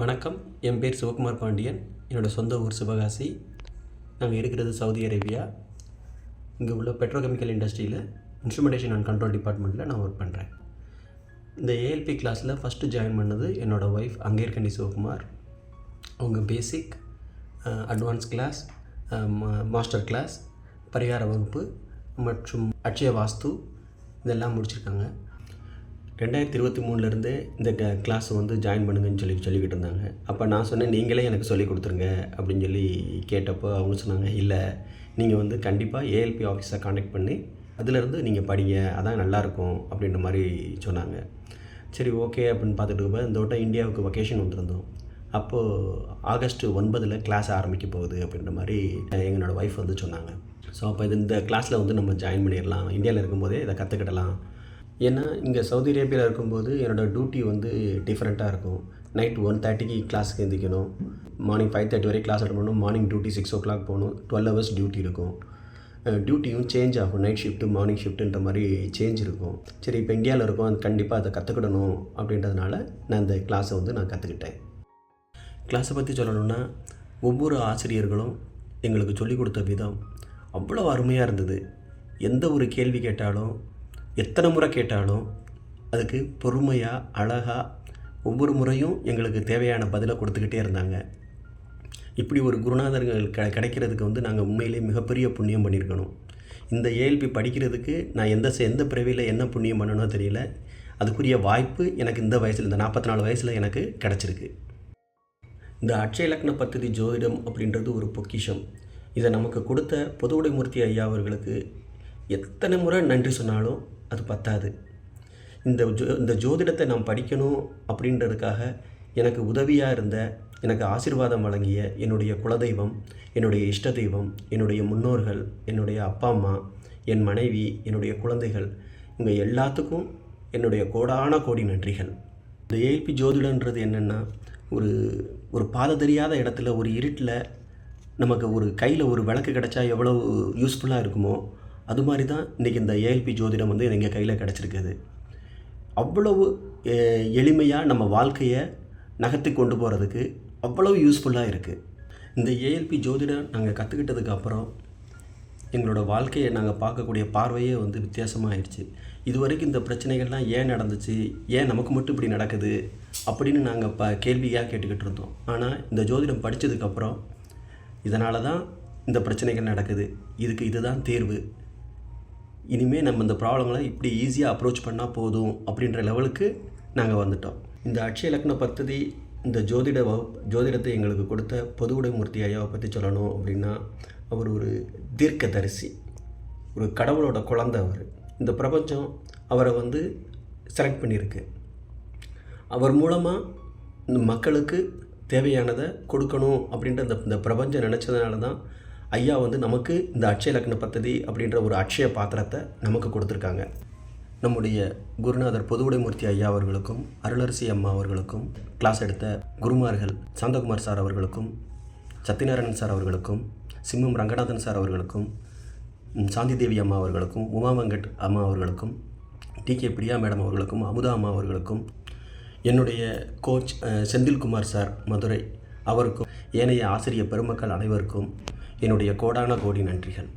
வணக்கம். என் பேர் சிவகுமார் பாண்டியன். என்னோடய சொந்த ஊர் சிவகாசி. நாங்கள் இருக்கிறது சவுதி அரேபியா. இங்கே உள்ள பெட்ரோகெமிக்கல் இண்டஸ்ட்ரியில் இன்ஸ்ட்ருமெண்டேஷன் அண்ட் கண்ட்ரோல் டிபார்ட்மெண்ட்டில் நான் ஒர்க் பண்ணுறேன் இந்த ஏஎல்பி கிளாஸில் ஃபஸ்ட்டு ஜாயின் பண்ணது என்னோடய ஒய்ஃப் அங்கேற்கண்டி சிவகுமார். அவங்க basic advance class master class பரிகார வகுப்பு மற்றும் அட்சய வாஸ்து இதெல்லாம் முடிச்சிருக்காங்க. ரெண்டாயிரத்தி இருபத்தி மூணுலேருந்து இந்த க கிளாஸ் வந்து ஜாயின் பண்ணுங்கன்னு சொல்லி சொல்லிக்கிட்டு இருந்தாங்க. அப்போ நான் சொன்னேன் நீங்களே எனக்கு சொல்லி கொடுத்துருங்க அப்படின்னு சொல்லி கேட்டப்போ அவங்க சொன்னாங்க இல்லை நீங்கள் வந்து கண்டிப்பாக ஏஎல்பி ஆஃபீஸை காண்டாக்ட் பண்ணி அதிலேருந்து நீங்கள் படிங்க அதான் நல்லாயிருக்கும் அப்படின்ற மாதிரி சொன்னாங்க. சரி ஓகே அப்படின்னு பார்த்துட்டு போய் இந்த வட்டம் இந்தியாவுக்கு வெக்கேஷன் வந்திருந்தோம். அப்போது ஆகஸ்ட் ஒன்பதில் கிளாஸ் ஆரம்பிக்க போகுது அப்படின்ற மாதிரி எங்களோடய ஒய்ஃப் வந்து சொன்னாங்க. ஸோ அப்போ இது இந்த கிளாஸில் வந்து நம்ம ஜாயின் பண்ணிடலாம். இந்தியாவில் இருக்கும்போதே இதை கற்றுக்கிடலாம் ஏன்னா இங்கே சவுதி அரேபியாவில் இருக்கும்போது என்னோடய டியூட்டி வந்து டிஃப்ரெண்ட்டாக இருக்கும். நைட் ஒன் தேர்ட்டிக்கு கிளாஸுக்கு எந்திக்கணும். மார்னிங் ஃபைவ் தேர்ட்டி வரைக்கும் கிளாஸ் அட்டன் பண்ணணும். Morning duty six o'clock போகணும். டுவெல் ஹவர்ஸ் டியூட்டி இருக்கும். டியூட்டியும் சேஞ்ச் ஆகும். நைட் ஷிஃப்ட்டு மார்னிங் ஷிஃப்ட்டுன்ற மாதிரி சேஞ்ச் இருக்கும். சரி இப்போ இந்தியாவில் இருக்கும். அது கண்டிப்பாக அதை கற்றுக்கிடணும் அப்படின்றதுனால நான் இந்த கிளாஸை வந்து நான் கற்றுக்கிட்டேன் கிளாஸை பற்றி சொல்லணும்னா ஒவ்வொரு ஆசிரியர்களும் எங்களுக்கு சொல்லிக் கொடுத்த விதம் அவ்வளோ அருமையாக இருந்தது. எந்த ஒரு கேள்வி கேட்டாலும் எத்தனை முறை கேட்டாலும் அதுக்கு பொறுமையாக அழகாக ஒவ்வொரு முறையும் எங்களுக்கு தேவையான பதிலை கொடுத்துக்கிட்டே இருந்தாங்க. இப்படி ஒரு குருநாதர்கள் க கிடைக்கிறதுக்கு வந்து நாங்கள் உண்மையிலேயே மிகப்பெரிய புண்ணியம் பண்ணியிருக்கணும். இந்த ஏஎல்பி படிக்கிறதுக்கு நான் எந்த எந்த பிறவியில் என்ன புண்ணியம் பண்ணனோ தெரியல. அதுக்குரிய வாய்ப்பு எனக்கு இந்த வயசில் இந்த நாற்பத்தி நாலு வயசில் எனக்கு கிடச்சிருக்கு. இந்த அட்சய லக்ன பദ്ധதி ஜோதிடம் அப்படின்றது ஒரு பொக்கிஷம். இதை நமக்கு கொடுத்த பொதுவுடைமூர்த்தி ஐயா அவர்களுக்கு எத்தனை முறை நன்றி சொன்னாலும் அது பத்தாது. இந்த ஜோ இந்த ஜோதிடத்தை நான் படிக்கணும் அப்படின்றதுக்காக எனக்கு உதவியாக இருந்த எனக்கு ஆசீர்வாதம் வழங்கிய என்னுடைய குலதெய்வம் என்னுடைய இஷ்ட தெய்வம் என்னுடைய முன்னோர்கள் என்னுடைய அப்பா அம்மா என் மனைவி என்னுடைய குழந்தைகள் இங்கே எல்லாத்துக்கும் என்னுடைய கோடான கோடி நன்றிகள். இந்த ஏல்பி ஜோதிடன்றது என்னென்னா ஒரு ஒரு பாதை தெரியாத இடத்துல ஒரு இருட்டில் நமக்கு ஒரு கையில் ஒரு விளக்கு கிடச்சா எவ்வளோ யூஸ்ஃபுல்லாக இருக்குமோ அது மாதிரி தான் இன்றைக்கி இந்த ஏஎல்பி ஜோதிடம் வந்து எங்கள் கையில் கிடச்சிருக்குது. அவ்வளவு எளிமையாக நம்ம வாழ்க்கையை நகர்த்தி கொண்டு போகிறதுக்கு அவ்வளவு யூஸ்ஃபுல்லாக இருக்குது இந்த ஏஎல்பி ஜோதிடம் நாங்கள் கற்றுக்கிட்டதுக்கப்புறம் எங்களோட வாழ்க்கையை நாங்கள் பார்க்கக்கூடிய பார்வையே வந்து வித்தியாசமாகிடுச்சு இது வரைக்கும் இந்த பிரச்சனைகள்லாம் ஏன் நடந்துச்சு? ஏன் நமக்கு மட்டும் இப்படி நடக்குது? அப்படின்னு நாங்கள் இப்போ கேள்வியாக கேட்டுக்கிட்டு இருந்தோம். ஆனால் இந்த ஜோதிடம் படித்ததுக்கப்புறம் இதனால தான் இந்த பிரச்சனைகள் நடக்குது. இதுக்கு இதுதான் தீர்வு. இனிமேல் நம்ம இந்த ப்ராப்ளங்களை இப்படி ஈஸியாக அப்ரோச் பண்ணால் போதும் அப்படின்ற லெவலுக்கு நாங்கள் வந்துட்டோம். இந்த அட்சய லக்ன பத்ததி இந்த ஜோதிட ஜோதிடத்தை எங்களுக்கு கொடுத்த பொதுவுடைமூர்த்தி ஐயாவை பற்றி சொல்லணும் அப்படின்னா அவர் ஒரு தீர்க்கதரிசி. ஒரு கடவுளோட குழந்தை அவர். இந்த பிரபஞ்சம் அவரை வந்து செலக்ட் பண்ணியிருக்கு. அவர் மூலமாக இந்த மக்களுக்கு தேவையானதை கொடுக்கணும் அப்படின்ற இந்த இந்த பிரபஞ்சம் நினச்சதுனால தான் ஐயா வந்து நமக்கு இந்த அட்சய லக்ன பத்ததி அப்படின்ற ஒரு அட்சய பாத்திரத்தை நமக்கு கொடுத்துருக்காங்க. நம்முடைய குருநாதர் பொதுவுடைமூர்த்தி ஐயா அவர்களுக்கும் அருளரசி அம்மா அவர்களுக்கும் கிளாஸ் எடுத்த குருமார்கள் சாந்தகுமார் சார் அவர்களுக்கும் சத்யநாராயணன் சார் அவர்களுக்கும் சிம்மம் ரங்கநாதன் சார் அவர்களுக்கும் சாந்தி தேவி அம்மா அவர்களுக்கும் உமா வெங்கட் அம்மா அவர்களுக்கும் டி கே பிரியா மேடம் அவர்களுக்கும் அமுதா அம்மா அவர்களுக்கும் என்னுடைய கோச் செந்தில்குமார் சார் மதுரை அவருக்கும் ஏனைய ஆசிரிய பெருமக்கள் அனைவருக்கும் என்னுடைய கோடான கோடி நன்றிகள்.